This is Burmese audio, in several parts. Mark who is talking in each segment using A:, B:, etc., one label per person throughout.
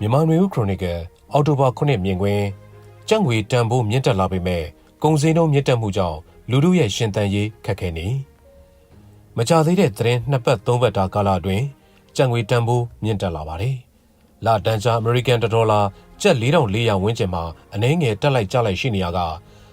A: မြန်မာနွေဦးခရိုနီကယ်အော်တိုဘာ9မြင်ကွင်းကြံ့ငွေတန်ဖိုးမြင့်တက်လာပေမဲ့ကုန်စည်နှုန်းမြင့်တက်မှုကြောင့်လူတို့ရဲ့ရှင်သန်ရေးခက်ခဲနေမကြသေးတဲ့သတင်းနှစ်ပတ်သုံးပတ်တာကာလအတွင်းကြံ့ငွေတန်ဖိုးမြင့်တက်လာပါတယ်။လာတန်ချာအမေရိကန်ဒေါ်လာကျပ်4400ဝန်းကျင်မှာအနည်းငယ်တက်လိုက်ကျလိုက်ရှိနေရက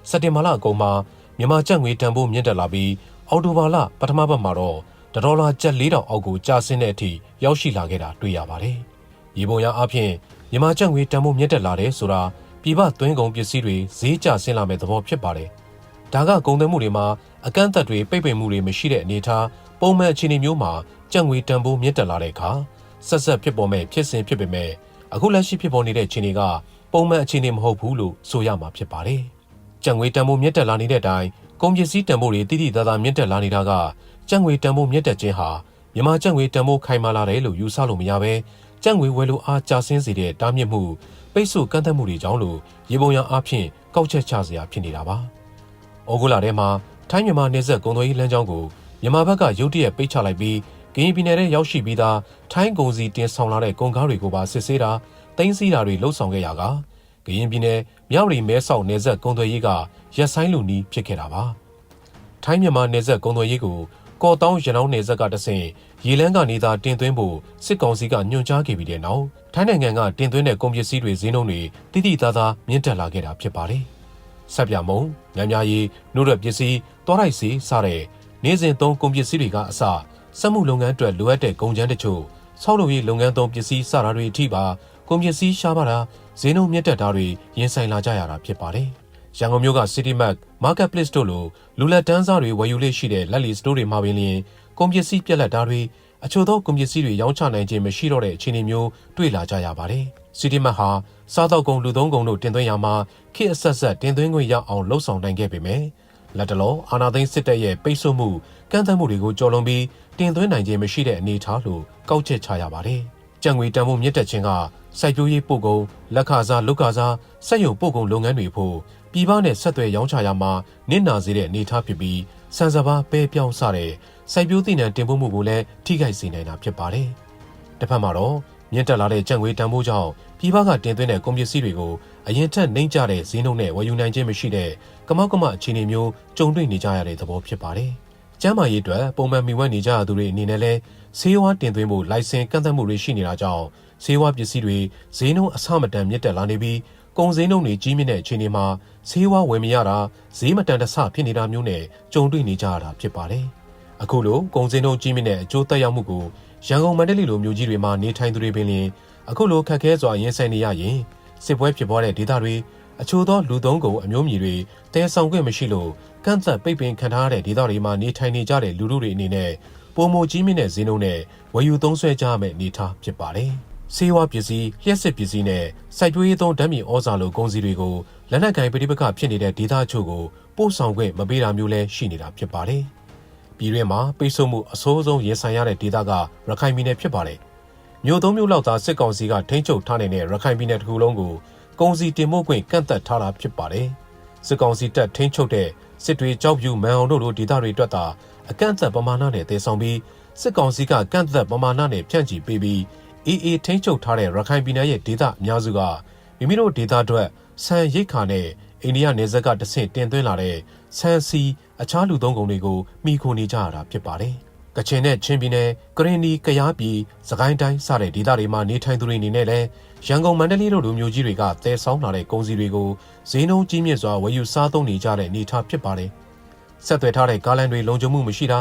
A: စက်တင်ဘာလအကုန်မှာမြန်မာကျပ်ငွေတန်ဖိုးမြင့်တက်လာပြီးအော်တိုဘာလပထမပတ်မှာတော့ဒေါ်လာကျပ်4000အောက်ကိုကျဆင်းတဲ့အထိရောက်ရှိလာခဲ့တာတွေ့ရပါတယ်။ ရေပုံရအဖြစ်မြန်မာကျပ်ငွေတန်ဖိုးမြင့်တက်လာတယ်ဆိုတာပြည်ပသွင်းကုန်ပစ္စည်းတွေဈေးကျဆင်းလာမဲ့သဘောဖြစ်ပါတယ်။ဒါကကုန်သွယ်မှုတွေမှာအကန့်အသတ်တွေပိတ်ပင်မှုတွေမရှိတဲ့အနေအထားပုံမှန်အခြေအနေမျိုးမှာကျပ်ငွေတန်ဖိုးမြင့်တက်လာတဲ့အခါဆက်ဆက်ဖြစ်ပေါ်မဲ့ဖြစ်စဉ်ဖြစ်ပေမဲ့အခုလက်ရှိဖြစ်ပေါ်နေတဲ့အခြေအနေကပုံမှန်အခြေအနေမဟုတ်ဘူးလို့ဆိုရမှာဖြစ်ပါတယ်။ကျပ်ငွေတန်ဖိုးမြင့်တက်လာနေတဲ့အတိုင်းကုန်ပစ္စည်းတန်ဖိုးတွေတိတိသားသားမြင့်တက်လာနေတာကကျပ်ငွေတန်ဖိုးမြင့်တက်ခြင်းဟာမြန်မာကျပ်ငွေတန်ဖိုးခိုင်မာလာတယ်လို့ယူဆလို့မရဘဲ ကျပ်ငွေဝယ်လိုအားကျဆင်းစေတဲ့တားမြစ်မှုပိတ်ဆို့ကန့်သတ်မှုတွေကြောင့်လို့ရေပုံရအားဖြင့်ကောက်ချက်ချစရာဖြစ်နေတာပါ။ဩဂုတ်လထဲမှာထိုင်းမြန်မာနယ်စပ်ကုန်သွယ်ရေးလမ်းကြောင်းကိုမြန်မာဘက်ကရုတ်တရက်ပိတ်ချလိုက်ပြီးကရင်ပြည်နယ်ထဲရောက်ရှိပြီးသားထိုင်းကုန်စည်တင်ဆောင်လာတဲ့ကုန်ကားတွေကိုပါစစ်ဆေးတာတင်းစီတာတွေလှုပ်ဆောင်ခဲ့ရကကရင်ပြည်နယ်မြောက်ရီမဲဆောက်နယ်စပ်ကုန်သွယ်ရေးကရက်ဆိုင်လူနီးဖြစ်ခဲ့တာပါ။ထိုင်းမြန်မာနယ်စပ်ကုန်သွယ်ရေးကို ကော်တောင်းရနောင်းနယ်စပ်ကတဆင့်ရေလန်းကနေသာတင်သွင်းဖို့စစ်ကောင်စီကညွှန်ကြားခဲ့ပြီးတဲ့နောက်ထိုင်းနိုင်ငံကတင်သွင်းတဲ့ကုန်ပစ္စည်းတွေဈေးနှုန်းတွေတိတိသားသားမြင့်တက်လာခဲ့တာဖြစ်ပါတယ်။ဆက်ပြမုံညံများရီနှုတ်ရပစ္စည်းတောလိုက်စီစတဲ့နေ့စဉ်သုံးကုန်ပစ္စည်းတွေကအစစက်မှုလုပ်ငန်းအတွက်လိုအပ်တဲ့ကုန်ကျန်းတချို့ဆောက်လုပ်ရေးလုပ်ငန်းသုံးပစ္စည်းစတာတွေအထိပါကုန်ပစ္စည်းရှားပါတာဈေးနှုန်းမြင့်တက်တာတွေရင်ဆိုင်လာကြရတာဖြစ်ပါတယ်။ ရန်ကုန်မြို့က City Mark Marketplace တို့လိုလူလက်တန်းစားတွေဝယ်ယူလေးရှိတဲ့လက်လီစတိုးတွေမှာပင်လျင်ကုန်ပစ္စည်းပြက်လက်တာတွေအချို့သောကုန်ပစ္စည်းတွေရောင်းချနိုင်ခြင်းမရှိတော့တဲ့အခြေအနေမျိုးတွေ့လာကြရပါတယ်။ City Mark ဟာစားတောက်ကုန်လူသုံးကုန်တို့တင်သွင်းရမှာခေတ်အဆက်ဆက်တင်သွင်းခွင့်ရအောင်လှုံ့ဆော်နိုင်ခဲ့ပေမယ့်လက်တလောအာနာသိန်းစစ်တပ်ရဲ့ပိတ်ဆို့မှုကန့်သတ်မှုတွေကိုကြော်လွန်ပြီးတင်သွင်းနိုင်ခြင်းမရှိတဲ့အနေအထားလို့ကောက်ချက်ချရပါတယ်။ ကြံငွေတန်ဖိုးမြင့်တက်ခြင်းကစိုက်ပျိုးရေးပို့ကုန်လက်ခစားလုကစားစက်ရုံပို့ကုန်လုပ်ငန်းတွေဖို့ပြည်ပနဲ့ဆက်သွယ်ရောင်းချရာမှာနစ်နာစေတဲ့အနေအထားဖြစ်ပြီးစံစဘာပဲပြောင်းစတဲ့စိုက်ပျိုးသီးနှံတင်ပို့မှုကိုလည်းထိခိုက်စေနိုင်တာဖြစ်ပါတယ်။တစ်ဖက်မှာတော့မြင့်တက်လာတဲ့ကြံငွေတန်ဖိုးကြောင့်ပြည်ပကတင်သွင်းတဲ့ကုန်ပစ္စည်းတွေကိုအရင်ထက်နှိမ့်ကျတဲ့ဈေးနှုန်းနဲ့ဝယ်ယူနိုင်ခြင်းမရှိတဲ့ကမောက်ကမအခြေအနေမျိုးကြုံတွေ့နေကြရတဲ့သဘောဖြစ်ပါတယ်။ ကျန်းမာရေးအတွက်ပုံမှန်မိဝဲနေကြရသူတွေအနေနဲ့လည်းဆေးဝါးတင်သွင်းဖို့လိုင်စင်ကန့်သတ်မှုတွေရှိနေတာကြောင့်ဆေးဝါးပစ္စည်းတွေဈေးနှုန်းအဆမတန်မြင့်တက်လာနေပြီးကုန်စည်နှုန်းတွေကြီးမြင့်တဲ့အခြေအနေမှာဈေးဝါးဝယ်မရတာဈေးမတန်တဆဖြစ်နေတာမျိုးနဲ့ကြုံတွေ့နေကြရတာဖြစ်ပါတယ်။အခုလိုကုန်စည်နှုန်းကြီးမြင့်တဲ့အကျိုးသက်ရောက်မှုကိုရန်ကုန်မန္တလေးလိုမြို့ကြီးတွေမှာနေထိုင်သူတွေပင်လျင်အခုလိုခက်ခဲစွာရင်ဆိုင်နေရရင်စစ်ပွဲဖြစ်ပွားတဲ့ဒေသတွေ အချို့သောလူသုံးကုန်အမျိုးမြည်တွေတဲဆောင်ခွင့်မရှိလို့ကန့်သက်ပိတ်ပင်ခံထားရတဲ့ဒေသတွေမှာနေထိုင်နေကြတဲ့လူလူတွေအနေနဲ့ပုံမကြီးမြင့်တဲ့ဈေးနှုန်းနဲ့ဝယ်ယူသုံးစွဲကြရမယ့်အနေအထားဖြစ်ပါတယ်။ဆေးဝါးပစ္စည်း၊လျှက်စစ်ပစ္စည်းနဲ့စိုက်ပျိုးရေးသုံးဓာတ်မြေဩဇာလိုကုန်စည်တွေကိုလက်နက်ကင်ပဋိပက္ခဖြစ်နေတဲ့ဒေသအချို့ကိုပို့ဆောင်ခွင့်မပေးတာမျိုးလည်းရှိနေတာဖြစ်ပါတယ်။ပြည်တွင်းမှာပိတ်ဆို့မှုအဆိုးဆုံးရင်ဆိုင်ရတဲ့ဒေသကရခိုင်ပြည်နယ်ဖြစ်ပါတယ်။မြို့သုံးမြို့လောက်သာစစ်ကောင်စီကထိန်းချုပ်ထားနေတဲ့ရခိုင်ပြည်နယ်တစ်ခုလုံးကို ကုန်စည်တင်ပို့ခွင့်ကန့်သတ်ထားတာဖြစ်ပါတယ်။စစ်ကောင်စီတပ်ထိန်းချုပ်တဲ့စစ်တွေကြောက်ပြူမန်အောင်တို့လိုဒေသတွေအတွက်သာအကန့်အသတ်ပမာဏနဲ့တည်ဆောင်ပြီးစစ်ကောင်စီကကန့်သတ်ပမာဏနဲ့ဖြန့်ချီပေးပြီးအေးအေးထိန်းချုပ်ထားတဲ့ရခိုင်ပြည်နယ်ရဲ့ဒေသအများစုကမိမိတို့ဒေသအတွက်ဆန်ရိတ်ခါနဲ့အိန္ဒိယနယ်စပ်ကတဆင့်တင်သွင်းလာတဲ့ဆန်စီအခြားလူသုံးကုန်တွေကိုမိခိုနေကြရတာဖြစ်ပါတယ်။ ကချင်နဲ့ချင်းပြည်နယ်ကရင်နီကယားပြည်စကိုင်းတိုင်းစတဲ့ဒေသတွေမှာနေထိုင်သူတွေအနေနဲ့လည်းရန်ကုန်မန္တလေးတို့လူမျိုးကြီးတွေကတဲဆောင်းလာတဲ့ကုန်စည်တွေကိုဈေးနှုန်းကြီးမြင့်စွာဝယ်ယူစားသုံးနေကြတဲ့အနေအထားဖြစ်ပါတယ်။ဆက်သွယ်ထားတဲ့ကားလမ်းတွေလုံခြုံမှုမရှိတာ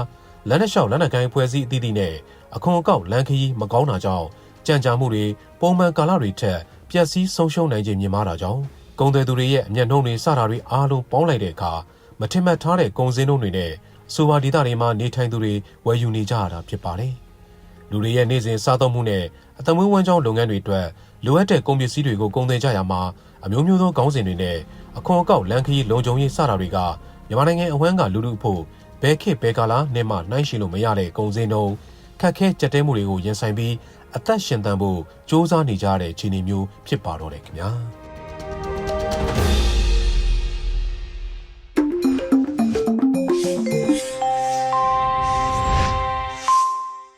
A: လမ်းတစ်လျှောက်လမ်းနကိုင်းဖွဲ့စည်းအသီးသီးနဲ့အခွန်အကောက်လမ်းခရီးမကောင်းတာကြောင့်ကြံ့ကြာမှုတွေပုံမှန်ကာလတွေထက်ပျက်စီးဆုံးရှုံးနိုင်ခြင်းမြင်မာတာကြောင့်ကုန်သည်သူတွေရဲ့အမျက်နှုံးတွေစတာတွေအားလုံးပေါင်းလိုက်တဲ့အခါမထင်မှတ်ထားတဲ့ကုန်စည်နှုန်းတွေနဲ့ ဆိုပါဒေသတွေမှာနေထိုင်သူတွေဝယ်ယူနေကြရတာဖြစ်ပါတယ်။လူတွေရဲ့နေ့စဉ်စားသုံးမှုနဲ့အသမွေးဝမ်းကြောင်းလုပ်ငန်းတွေအတွက်လိုအပ်တဲ့ကုန်ပစ္စည်းတွေကိုကုန်တင်ကြရမှာအမျိုးမျိုးသောခေါင်းစဉ်တွေနဲ့အခွန်အကောက်လမ်းခရီးလုံခြုံရေးစတာတွေကမြန်မာနိုင်ငံအဝန်းကလူလူဖို့ဘဲခေဘဲကာလာနဲ့မှနှိုင်းယှဉ်လို့မရတဲ့ကုန်စည်နှုန်းခက်ခဲကြက်တဲမှုတွေကိုရင်ဆိုင်ပြီးအသက်ရှင်သန်ဖို့စ조사နေကြတဲ့အခြေအနေမျိုးဖြစ်ပါတော့တယ်ခင်ဗျာ။